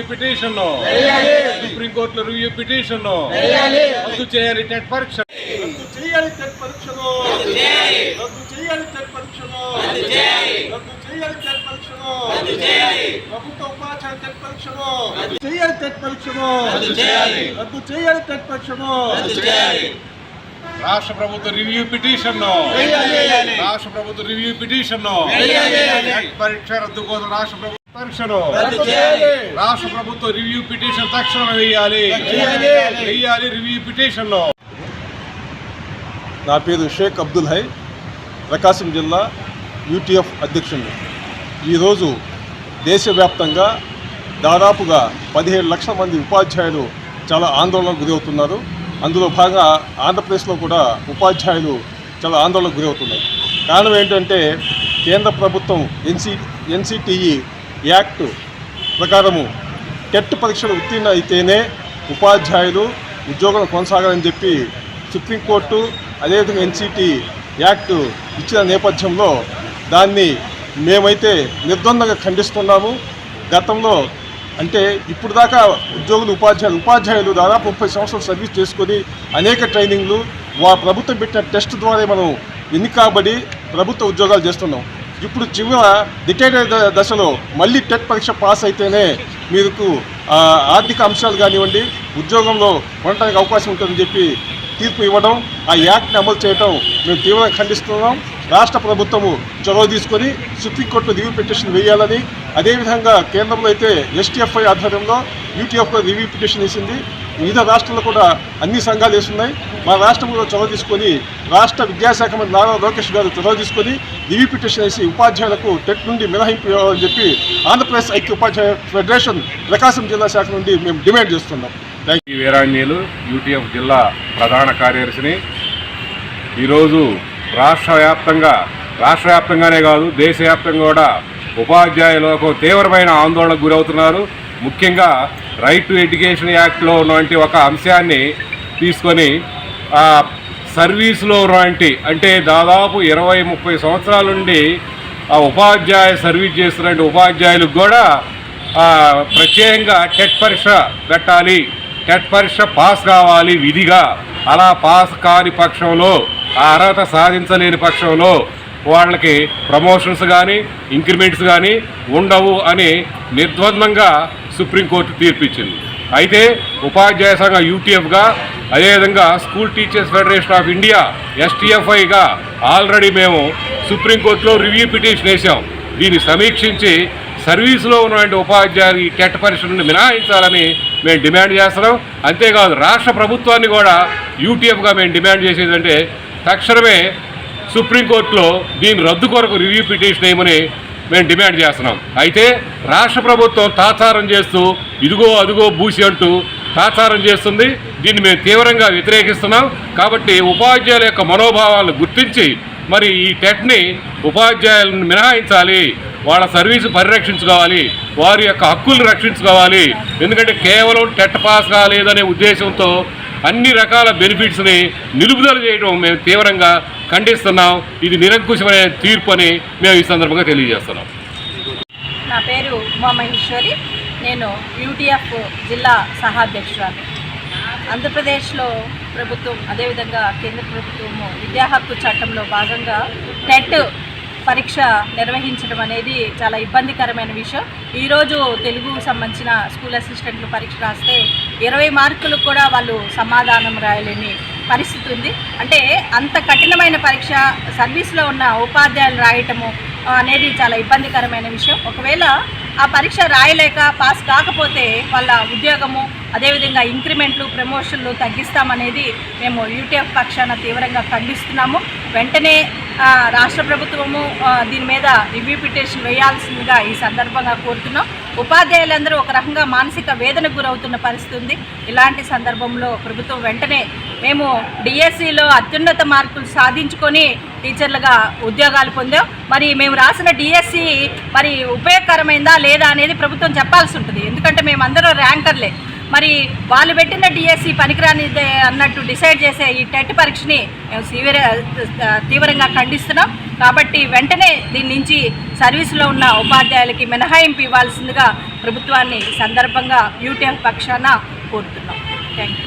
Review petition సుప్రీంకోర్టులో review petition రద్దు చేయాలి టెట్ పరీక్ష. రద్దు చేయాలి టెట్ పరీక్షను. రద్దు చేయాలి. టెట్ పరీక్షను. రద్దు చేయాలి. టెట్ పరీక్షను. ప్రభుత్వ ఉపాధ్యాయ టెట్ పరీక్షను. రద్దు చేయాలి టెట్ పరీక్షను. రద్దు చేయాలి. టెట్ పరీక్షను. రాష్ట్ర ప్రభుత్వ రివ్యూ పిటిషన్ రాష్ట్ర ప్రభుత్వ రివ్యూ పిటిషన్ పరీక్ష రద్దు కోసం రాష్ట్ర ప్రభుత్వ పరీక్షను రాష్ట్ర ప్రభుత్వ రివ్యూ పిటిషన్ తక్షణం వేయాలి. వేయాలి రివ్యూ పిటిషన్ నా పేరు షేక్ అబ్దుల్ హై ప్రకాశం జిల్లా యూటీఎఫ్ అధ్యక్షుడు ఈరోజు దేశవ్యాప్తంగా దాదాపుగా పదిహేడు లక్షల మంది ఉపాధ్యాయులు చాలా ఆందోళనకు గురవుతున్నారు. అందులో భాగంగా ఆంధ్రప్రదేశ్లో కూడా ఉపాధ్యాయులు చాలా ఆందోళనకు గురవుతున్నారు. కారణం ఏంటంటే కేంద్ర ప్రభుత్వం N C N C T E act ప్రకారము టెట్ పరీక్షలు ఉత్తీర్ణ అయితేనే ఉపాధ్యాయులు ఉద్యోగం కొనసాగాలని చెప్పి సుప్రీంకోర్టు అదేవిధంగా ఎన్సిటి యాక్ట్ ఇచ్చిన నేపథ్యంలో దాన్ని మేమైతే నిర్ద్వందంగా ఖండిస్తున్నాము. గతంలో అంటే ఇప్పుడు దాకా ఉద్యోగులు ఉపాధ్యాయులు ఉపాధ్యాయులు దాదాపు ముప్పై సంవత్సరాలు సర్వీస్ చేసుకొని అనేక ట్రైనింగ్లు వా ప్రభుత్వం పెట్టిన టెస్ట్ ద్వారా మనం ఎన్నికబడి ప్రభుత్వ ఉద్యోగాలు చేస్తున్నాం. ఇప్పుడు చివర డిటైడ్ దశలో మళ్ళీ టెట్ పరీక్ష పాస్ అయితేనే మీకు ఆర్థిక అంశాలు కానివ్వండి ఉద్యోగంలో ఉండటానికి అవకాశం ఉంటుందని చెప్పి తీర్పు ఇవ్వడం ఆ యాక్ట్ని అమలు చేయడం మేము తీవ్రంగా ఖండిస్తున్నాం. రాష్ట్ర ప్రభుత్వము చొరవ తీసుకొని సుప్రీంకోర్టులో రివ్యూ పిటిషన్ వేయాలని అదేవిధంగా కేంద్రంలో అయితే ఎస్టీఎఫ్ఐ ఆధ్వర్యంలో యూటీఎఫ్లో రివ్యూ పిటిషన్ వేసింది. వివిధ రాష్ట్రాల్లో కూడా అన్ని సంఘాలు వేస్తున్నాయి మా రాష్ట్రంలో చొరవ తీసుకొని రాష్ట్ర విద్యాశాఖ మంత్రి నారా లోకేష్ గారు చొరవ తీసుకొని దివి పిటిషన్ వేసి ఉపాధ్యాయులకు టెట్ నుండి మినహాయింపు ఇవ్వాలని చెప్పి ఆంధ్రప్రదేశ్ ఐక్య ఉపాధ్యాయ ఫెడరేషన్ ప్రకాశం జిల్లా శాఖ నుండి మేము డిమాండ్ చేస్తున్నాం. థ్యాంక్ ఈ వీరాంజనేయులు యూటీఎఫ్ జిల్లా ప్రధాన కార్యదర్శిని. ఈరోజు రాష్ట్ర వ్యాప్తంగా రాష్ట్ర వ్యాప్తంగానే కాదు దేశవ్యాప్తంగా కూడా ఉపాధ్యాయ లోకం తీవ్రమైన ఆందోళనకు గురవుతున్నారు. ముఖ్యంగా రైట్ టు ఎడ్యుకేషన్ యాక్ట్లో ఉన్నటువంటి ఒక అంశాన్ని తీసుకొని సర్వీస్లో ఉన్నటువంటి అంటే దాదాపు ఇరవై ముప్పై సంవత్సరాల నుండి ఆ ఉపాధ్యాయ సర్వీస్ చేస్తున్నటువంటి ఉపాధ్యాయులకు కూడా ప్రత్యేకంగా టెట్ పరీక్ష పెట్టాలి. టెట్ పరీక్ష పాస్ కావాలి విధిగా. అలా పాస్ కాని పక్షంలో ఆ అర్హత సాధించలేని పక్షంలో వాళ్ళకి ప్రమోషన్స్ కానీ ఇంక్రిమెంట్స్ కానీ ఉండవు అని నిర్ద్వందంగా సుప్రీంకోర్టు తీర్పిచ్చింది. అయితే ఉపాధ్యాయ సంఘం యూటీఎఫ్గా అదేవిధంగా school teachers federation of India ఎస్టీఎఫ్ఐగా already మేము సుప్రీంకోర్టులో రివ్యూ పిటిషన్ వేసాం దీన్ని సమీక్షించి సర్వీసులో ఉన్నటువంటి ఉపాధ్యాయులు ఈ టెట్ పరీక్ష మినహాయించాలని మేము డిమాండ్ చేస్తున్నాం. అంతేకాదు రాష్ట్ర ప్రభుత్వాన్ని కూడా యూటీఎఫ్గా మేము డిమాండ్ చేసేదంటే తక్షణమే సుప్రీంకోర్టులో దీని రద్దు కొరకు రివ్యూ పిటిషన్ వేయమని మేము డిమాండ్ చేస్తున్నాం. అయితే రాష్ట్ర ప్రభుత్వం తాత్సారం చేస్తూ ఇదిగో అదిగో బూసి అంటూ తాత్సారం చేస్తుంది. దీన్ని మేము తీవ్రంగా వ్యతిరేకిస్తున్నాం. కాబట్టి ఉపాధ్యాయుల యొక్క మనోభావాలను గుర్తించి మరి ఈ టెట్ని ఉపాధ్యాయులను మినహాయించాలి. వాళ్ళ సర్వీసు పరిరక్షించుకోవాలి. వారి యొక్క హక్కులు రక్షించుకోవాలి. ఎందుకంటే కేవలం టెట్ పాస్ కాలేదనే ఉద్దేశంతో అన్ని రకాల బెనిఫిట్స్ని నిలుపుదల చేయడం మేము తీవ్రంగా ఖండిస్తున్నాం. ఇది నిరంకుశమైన తీర్పు అని మేము ఈ సందర్భంగా తెలియజేస్తున్నాం. నా పేరు ఉమా మహేశ్వరి. నేను యూటీఎఫ్ జిల్లా సహాధ్యక్షురాలు. ఆంధ్రప్రదేశ్లో ప్రభుత్వం అదేవిధంగా కేంద్ర ప్రభుత్వము విద్యా హక్కు చట్టంలో భాగంగా టెట్ పరీక్ష నిర్వహించడం అనేది చాలా ఇబ్బందికరమైన విషయం. ఈరోజు తెలుగు సంబంధించిన స్కూల్ అసిస్టెంట్లు పరీక్ష రాస్తే ఇరవై మార్కులు కూడా వాళ్ళు సమాధానం రాయలేని పరిస్థితి ఉంది. అంటే అంత కఠినమైన పరీక్ష సర్వీస్లో ఉన్న ఉపాధ్యాయులు రాయటము అనేది చాలా ఇబ్బందికరమైన విషయం. ఒకవేళ ఆ పరీక్ష రాయలేక పాస్ కాకపోతే వాళ్ళ ఉద్యోగము అదేవిధంగా ఇంక్రిమెంట్లు ప్రమోషన్లు తగ్గిస్తామనేది మేము యూటీఎఫ్ పక్షాన తీవ్రంగా ఖండిస్తున్నాము. వెంటనే రాష్ట్ర ప్రభుత్వము దీని మీద రివ్యూ పిటిషన్ వేయాల్సిందిగా ఈ సందర్భంగా కోరుతున్నాం. ఉపాధ్యాయులందరూ ఒక రకంగా మానసిక వేదనకు గురవుతున్న పరిస్థితి ఉంది. ఇలాంటి సందర్భంలో ప్రభుత్వం వెంటనే మేము డిఎస్సిలో అత్యున్నత మార్కులు సాధించుకొని టీచర్లుగా ఉద్యోగాలు పొందాం మరి మేము రాసిన డిఎస్సి మరి ఉపయోగకరమైందా లేదా అనేది ప్రభుత్వం చెప్పాల్సి ఉంటుంది. ఎందుకంటే మేమందరం ర్యాంకర్లే. మరి వాళ్ళు పెట్టిన డిఎస్సి పనికిరాని అన్నట్టు డిసైడ్ చేసే ఈ టెట్ పరీక్షని మేము సీవిర తీవ్రంగా ఖండిస్తున్నాం. కాబట్టి వెంటనే దీని నుంచి సర్వీసులో ఉన్న ఉపాధ్యాయులకి మినహాయింపు ఇవ్వాల్సిందిగా ప్రభుత్వాన్ని సందర్భంగా యూటీఎల్ పక్షాన కోరుతున్నాం. Thank you